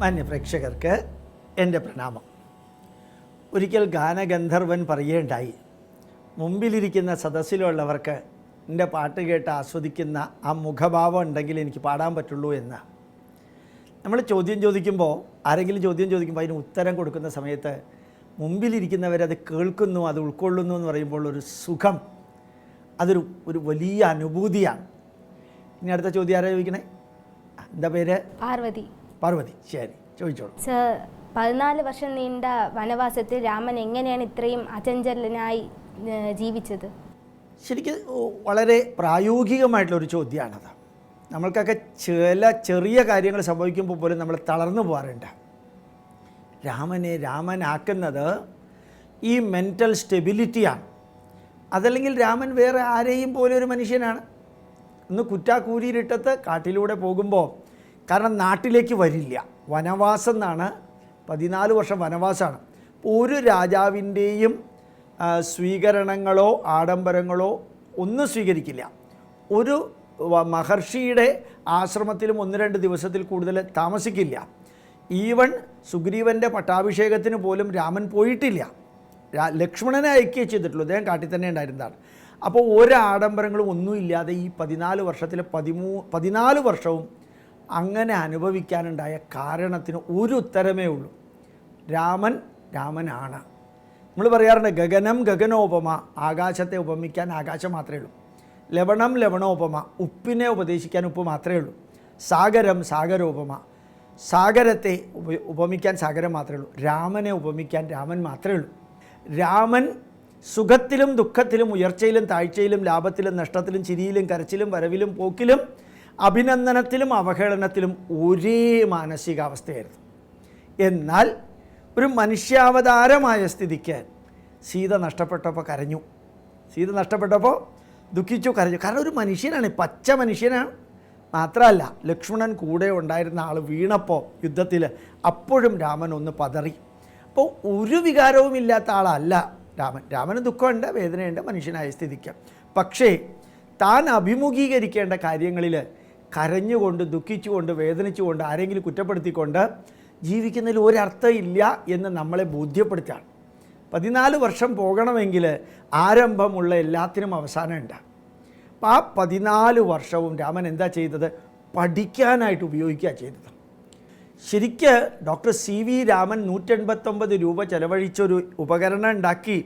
മാന്യ പ്രേക്ഷകർക്ക് എന്റെ പ്രണാമം. ഒരിക്കൽ ഗാനഗന്ധർവൻ പറയുകയുണ്ടായി മുമ്പിലിരിക്കുന്ന സദസ്സിലുള്ളവർക്ക് എന്റെ പാട്ട് കേട്ട് ആസ്വദിക്കുന്ന ആ മുഖഭാവം ഉണ്ടെങ്കിൽ എനിക്ക് പാടാൻ പറ്റുള്ളൂ എന്ന്. നമ്മൾ ചോദ്യം ചോദിക്കുമ്പോൾ ആരെങ്കിലും ചോദ്യം ചോദിക്കുമ്പോൾ അതിന് ഉത്തരം കൊടുക്കുന്ന സമയത്ത് മുമ്പിലിരിക്കുന്നവരത് കേൾക്കുന്നു അത് ഉൾക്കൊള്ളുന്നു എന്ന് പറയുമ്പോൾ ഒരു സുഖം അതൊരു ഒരു വലിയ അനുഭൂതിയാണ്. ഇനി അടുത്ത ചോദ്യം ആരാ ചോദിക്കണേ? എന്താ പേര്? പാർവതി. പാർവതി ശരി ചോദിച്ചോളൂ. സർ പതിനാല് വർഷം നീണ്ട വനവാസത്തിൽ രാമൻ എങ്ങനെയാണ് ഇത്രയും അചഞ്ചലനായി ജീവിച്ചത്? ശരിക്കും വളരെ പ്രായോഗികമായിട്ടുള്ള ഒരു ചോദ്യമാണത് നമ്മൾക്കൊക്കെ ചില ചെറിയ കാര്യങ്ങൾ സംഭവിക്കുമ്പോൾ പോലും നമ്മൾ തളർന്നു പോകാറുണ്ട്. രാമനെ രാമനാക്കുന്നത് ഈ മെന്റൽ സ്റ്റെബിലിറ്റിയാണ് അതല്ലെങ്കിൽ രാമൻ വേറെ ആരെയും പോലെ ഒരു മനുഷ്യനാണ്. ഇന്ന് കുറ്റാക്കൂരിയിലിട്ടത്ത് കാട്ടിലൂടെ പോകുമ്പോൾ കാരണം നാട്ടിലേക്ക് വരില്ല. വനവാസം എന്നാണ് പതിനാല് വർഷം വനവാസമാണ്. ഒരു രാജാവിന്റെയും സ്വീകരണങ്ങളോ ആഡംബരങ്ങളോ ഒന്നും സ്വീകരിക്കില്ല. ഒരു മഹർഷിയുടെ ആശ്രമത്തിലും ഒന്ന് രണ്ട് ദിവസത്തിൽ കൂടുതൽ താമസിക്കില്ല. ഈവൻ സുഗ്രീവന്റെ പട്ടാഭിഷേകത്തിന് പോലും രാമൻ പോയിട്ടില്ല. ലക്ഷ്മണനെ അയക്കുകയെ ചെയ്തിട്ടുള്ളൂ. അദ്ദേഹം കാട്ടിൽ തന്നെ ഉണ്ടായിരുന്നതാണ്. അപ്പോൾ ഒരാഡംബരങ്ങളും ഒന്നുമില്ലാതെ ഈ പതിനാല് വർഷത്തിലെ പതിമൂ പതിനാല് വർഷവും അങ്ങനെ അനുഭവിക്കാനുണ്ടായ കാരണത്തിന് ഒരു ഉത്തരമേ ഉള്ളൂ. രാമൻ രാമനാണ്. നമ്മൾ പറയാറുണ്ട് ഗഗനം ഗഗനോപമ ആകാശത്തെ ഉപമിക്കാൻ ആകാശം മാത്രമേ ഉള്ളൂ. ലവണം ലവണോപമ ഉപ്പിനെ ഉപദേശിക്കാൻ ഉപ്പ് മാത്രമേ ഉള്ളൂ. സാഗരം സാഗരോപമ സാഗരത്തെ ഉപ ഉപമിക്കാൻ സാഗരം മാത്രമേ ഉള്ളൂ. രാമനെ ഉപമിക്കാൻ രാമൻ മാത്രമേ ഉള്ളൂ. രാമൻ സുഖത്തിലും ദുഃഖത്തിലും ഉയർച്ചയിലും താഴ്ചയിലും ലാഭത്തിലും നഷ്ടത്തിലും ചിരിയിലും കരച്ചിലും വരവിലും പോക്കിലും അഭിനന്ദനത്തിലും അവഹേളനത്തിലും ഒരേ മാനസികാവസ്ഥയായിരുന്നു. എന്നാൽ ഒരു മനുഷ്യാവതാരമായ സ്ഥിതിക്ക് സീത നഷ്ടപ്പെട്ടപ്പോൾ കരഞ്ഞു. സീത നഷ്ടപ്പെട്ടപ്പോൾ ദുഃഖിച്ചു കരഞ്ഞു. കാരണം ഒരു മനുഷ്യനാണ് പച്ച മനുഷ്യനാണ്. മാത്രമല്ല ലക്ഷ്മണൻ കൂടെ ഉണ്ടായിരുന്ന ആൾ വീണപ്പോൾ യുദ്ധത്തിൽ അപ്പോഴും രാമൻ ഒന്ന് പതറി. അപ്പോൾ ഒരു വികാരവും ഇല്ലാത്ത ആളല്ല രാമൻ. രാമന് ദുഃഖമുണ്ട് വേദനയുണ്ട് മനുഷ്യനായ സ്ഥിതിക്ക്. പക്ഷേ താൻ അഭിമുഖീകരിക്കേണ്ട കാര്യങ്ങളിൽ കരഞ്ഞുകൊണ്ട് ദുഃഖിച്ചുകൊണ്ട് വേദനിച്ചുകൊണ്ട് ആരെങ്കിലും കുറ്റപ്പെടുത്തിക്കൊണ്ട് ജീവിക്കുന്നതിൽ ഒരർത്ഥം ഇല്ല എന്ന് നമ്മളെ ബോധ്യപ്പെടുത്താണ് പതിനാല് വർഷം പോകണമെങ്കിൽ ആരംഭമുള്ള എല്ലാത്തിനും അവസാനമുണ്ട്. അപ്പം ആ പതിനാല് വർഷവും രാമൻ എന്താ ചെയ്തത്? പഠിക്കാനായിട്ട് ഉപയോഗിക്കുക ചെയ്തത്. ശരിക്ക് ഡോക്ടർ സി വി രാമൻ നൂറ്റെൺപത്തൊമ്പത് രൂപ ചെലവഴിച്ചൊരു ഉപകരണം ഉണ്ടാക്കി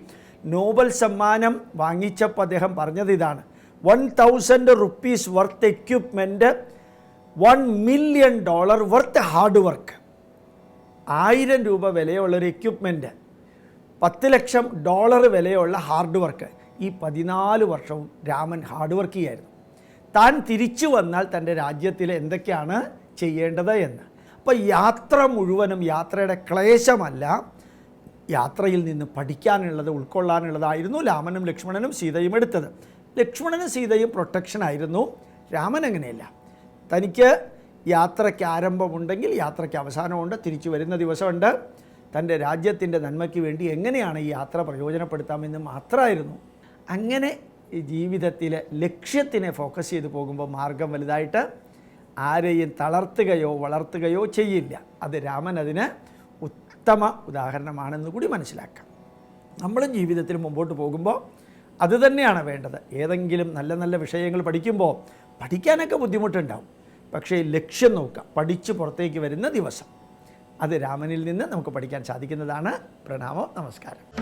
നോബൽ സമ്മാനം വാങ്ങിച്ചപ്പോൾ അദ്ദേഹം പറഞ്ഞത് ഇതാണ്. One thousand rupees worth equipment one million dollar worth hard work ആയിരം രൂപ വിലയുള്ള ഒരു എക്യുപ്മെന്റ് പത്ത് ലക്ഷം ഡോളർ വിലയുള്ള ഹാർഡ് വർക്ക് ഈ പതിനാല് വർഷവും രാമൻ ഹാർഡ് വർക്ക് ചെയ്യായിരുന്നു. താൻ തിരിച്ചു വന്നാൽ തന്റെ രാജ്യത്തിൽ എന്തൊക്കെയാണ് ചെയ്യേണ്ടത് എന്ന്. അപ്പോൾ യാത്ര മുഴുവനും യാത്രയുടെ ക്ലേശമല്ല. യാത്രയിൽ നിന്ന് പഠിക്കാനുള്ളത് ഉൾക്കൊള്ളാനുള്ളതായിരുന്നു രാമനും ലക്ഷ്മണനും സീതയും എടുത്തത്. ലക്ഷ്മണനും സീതയും പ്രൊട്ടക്ഷൻ ആയിരുന്നു. രാമൻ അങ്ങനെയല്ല. തനിക്ക് യാത്രയ്ക്ക് ആരംഭമുണ്ടെങ്കിൽ യാത്രയ്ക്ക് അവസാനമുണ്ട്. തിരിച്ചു വരുന്ന ദിവസമുണ്ട്. തന്റെ രാജ്യത്തിന്റെ നന്മയ്ക്ക് വേണ്ടി എങ്ങനെയാണ് ഈ യാത്ര പ്രയോജനപ്പെടുത്താമെന്ന് മാത്രമായിരുന്നു. അങ്ങനെ ഈ ജീവിതത്തിലെ ലക്ഷ്യത്തിനെ ഫോക്കസ് ചെയ്ത് പോകുമ്പോൾ മാർഗം വലുതായിട്ട് ആരെയും തളർത്തുകയോ വളർത്തുകയോ ചെയ്യില്ല. അത് രാമൻ അതിന് ഉത്തമ ഉദാഹരണമാണെന്ന് കൂടി മനസ്സിലാക്കാം. നമ്മളും ജീവിതത്തിൽ മുമ്പോട്ട് പോകുമ്പോൾ അത് തന്നെയാണ് വേണ്ടത്. ഏതെങ്കിലും നല്ല നല്ല വിഷയങ്ങൾ പഠിക്കുമ്പോൾ പഠിക്കാനൊക്കെ ബുദ്ധിമുട്ടുണ്ടാവും. പക്ഷേ ലക്ഷ്യം നോക്കുക. പഠിച്ച് പുറത്തേക്ക് വരുന്ന ദിവസം. അത് രാമനിൽ നിന്ന് നമുക്ക് പഠിക്കാൻ സാധിക്കുന്നതാണ്. പ്രണാമം. നമസ്കാരം.